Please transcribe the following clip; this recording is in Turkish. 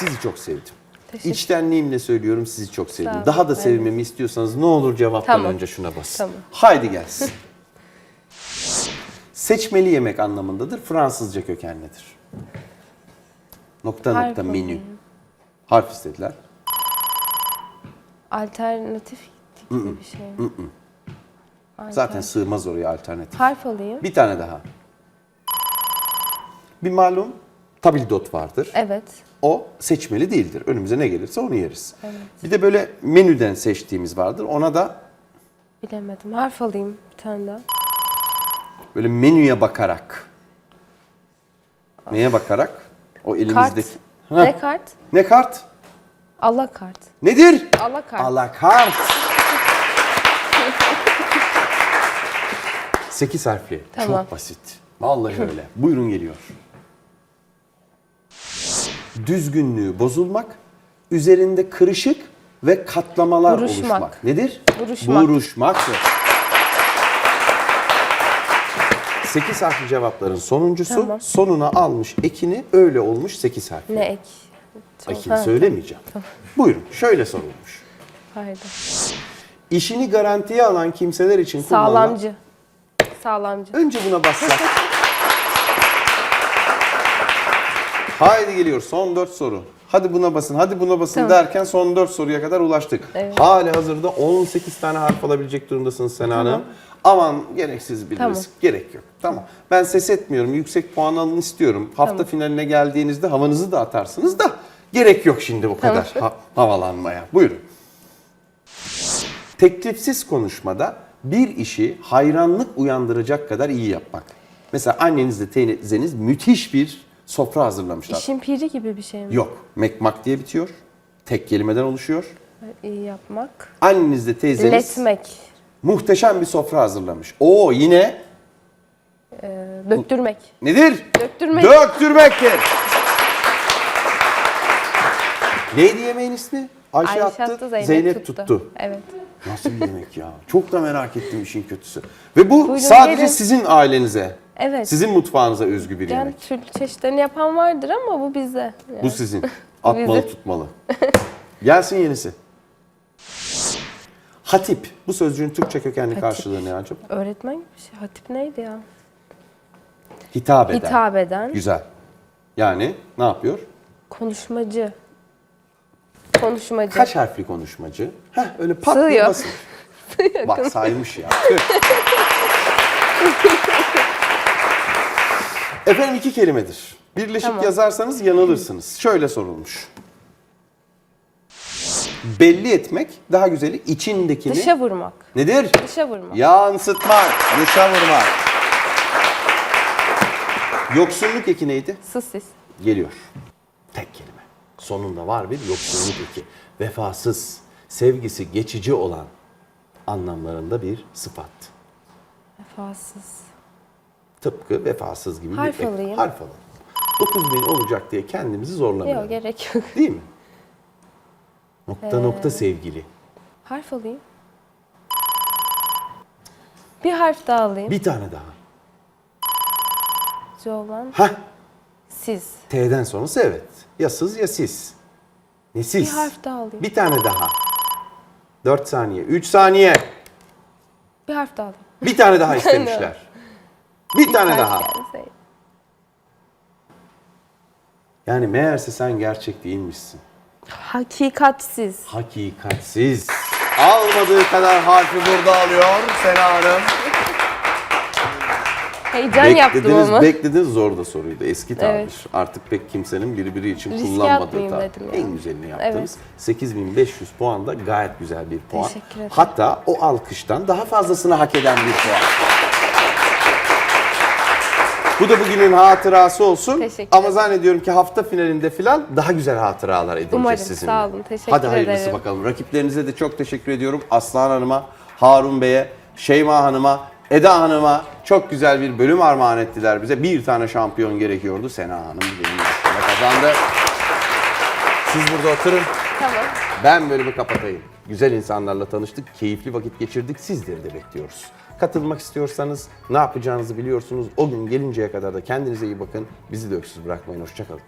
Sizi çok sevdim. Teşekkür- İçtenliğimle söylüyorum sizi çok sevdim. olun, Daha da evet. sevmemi istiyorsanız ne olur cevaptan Tamam. önce şuna basın. Tamam. Haydi gelsin. Seçmeli yemek anlamındadır. Fransızca kökenlidir. Nokta Harf nokta menü. Harf istediler. Alternatif gibi bir şey mi? Zaten sığmaz oraya alternatif. Harf alayım. Bir tane daha. Bir malum tabildot vardır. Evet. O seçmeli değildir. Önümüze ne gelirse onu yeriz. Bir de böyle menüden seçtiğimiz vardır. Ona da Bilemedim. Harf alayım bir tane daha. böyle menüye bakarak. Neye bakarak? O Kart. elimizdeki. Ha, Ne kart? Ne kart? Allah kart. Nedir? Allah kart. Alakart. 8 harfli. Tamam. Çok basit. Vallahi öyle. Buyurun geliyor. Düzgünlüğü bozulmak, üzerinde kırışık ve katlamalar Buruşmak. oluşmak. Nedir? Buruşmak. Buruşmaktır. 8 harfli cevapların sonuncusu Tamam. sonuna almış ekini öyle olmuş 8 harfli. Ne ek? Çok- Ekini Ha, söylemeyeceğim. Buyurun şöyle sorulmuş. Pardon. İşini garantiye alan kimseler için kullanılan... Sağlamcı. Sağlamcı. Önce buna bassak. Haydi geliyor son dört soru. Hadi buna basın, hadi buna basın Tamam. derken son dört soruya kadar ulaştık. Evet. Hali hazırda 18 tane harf alabilecek durumdasınız Sena Hanım. Aman gereksiz bir Tamam. risk. Gerek yok. Tamam. Ben ses etmiyorum. Yüksek puan alın istiyorum. Hafta Tamam. finaline geldiğinizde havanızı da atarsınız da gerek yok şimdi bu kadar ha- havalanmaya. Buyurun. Teklifsiz konuşmada bir işi hayranlık uyandıracak kadar iyi yapmak. Mesela annenizle teyzeniz müthiş bir sofra hazırlamışlar. İşin piri gibi bir şey mi? Yok. Mekmak diye bitiyor. Tek kelimeden oluşuyor. İyi yapmak. Annenizle teyzeniz Letmek. muhteşem bir sofra hazırlamış. Oo yine e, döktürmek. nedir? Döktürmek. Döktürmektir. Neydi yemeğin ismi? Ayşe, attı, Zeynep, tuttu. Evet. Nasıl bir yemek ya? Çok da merak ettim işin kötüsü. Ve bu Buyurun, sadece gelin. sizin ailenize, Evet. sizin mutfağınıza özgü bir Yani yemek. türlü çeşitlerini yapan vardır ama bu bizde. Yani. Bu sizin. Atmalı tutmalı. Gelsin yenisi. Hatip. Bu sözcüğün Türkçe kökenli Hatip. karşılığı ne acaba? Öğretmen gibi bir şey. Hatip neydi ya? Hitap eden. Hitap eden. Güzel. Yani ne yapıyor? Konuşmacı. Konuşmacı. Kaç harfli konuşmacı? Heh, öyle pat Sığıyor. Bak saymış ya. Efendim iki kelimedir. Birleşik Tamam. yazarsanız yanılırsınız. Şöyle sorulmuş. Belli etmek, daha güzeli içindekini... Dışa vurmak. Nedir? Dışa vurmak. Yansıtmak, dışa vurmak. Yoksunluk eki neydi? Sısis. Geliyor. Tek kelime. Sonunda var bir yoksunluk eki. Vefasız, sevgisi geçici olan anlamlarında bir sıfat. Vefasız. Tıpkı vefasız gibi Harf bir ek. alayım. Harf alalım. 9000 olacak diye kendimizi zorlamayalım. Yok gerek yok. Değil mi? Nokta Ee, nokta sevgili. Harf alayım. Bir harf daha alayım. Bir tane daha. Jovan. Hah, Siz. T'den sonrası evet. Ya sız ya siz. Ne siz? Bir harf daha alayım. Bir tane daha. 4 saniye, 3 saniye. Bir harf daha alayım. Bir tane daha istemişler. Bir tane Harf daha. gelseydi. Yani meğerse sen gerçek değilmişsin. Hakikatsiz. Hakikatsiz. Almadığı kadar harfi burada alıyor Sena Hanım. Heyecan yaptım Beklediniz, ama. beklediniz zor da soruydu. Eski tabir. Evet. Artık pek kimsenin birbiri için Riske kullanmadığı tabir. En güzelini yaptınız. 8500 puan da gayet güzel bir puan. Teşekkür ederim. Hatta o alkıştan daha fazlasını hak eden bir puan. Bu da bugünün hatırası olsun. Teşekkür Ama zannediyorum ki hafta finalinde falan daha güzel hatıralar edineceğiz Umarım, sizinle. sağ olun, teşekkür Hadi hayırlısı ederim. bakalım. Rakiplerinize de çok teşekkür ediyorum. Aslan Hanım'a, Harun Bey'e, Şeyma Hanım'a, Eda Hanım'a çok güzel bir bölüm armağan ettiler bize. Bir tane şampiyon gerekiyordu. Sena Hanım benim yaşımda kazandı. Siz burada oturun. Tamam. Ben bölümü kapatayım. Güzel insanlarla tanıştık, keyifli vakit geçirdik. Sizleri de bekliyoruz. Katılmak istiyorsanız ne yapacağınızı biliyorsunuz. O gün gelinceye kadar da kendinize iyi bakın. Bizi de öksüz bırakmayın. Hoşçakalın.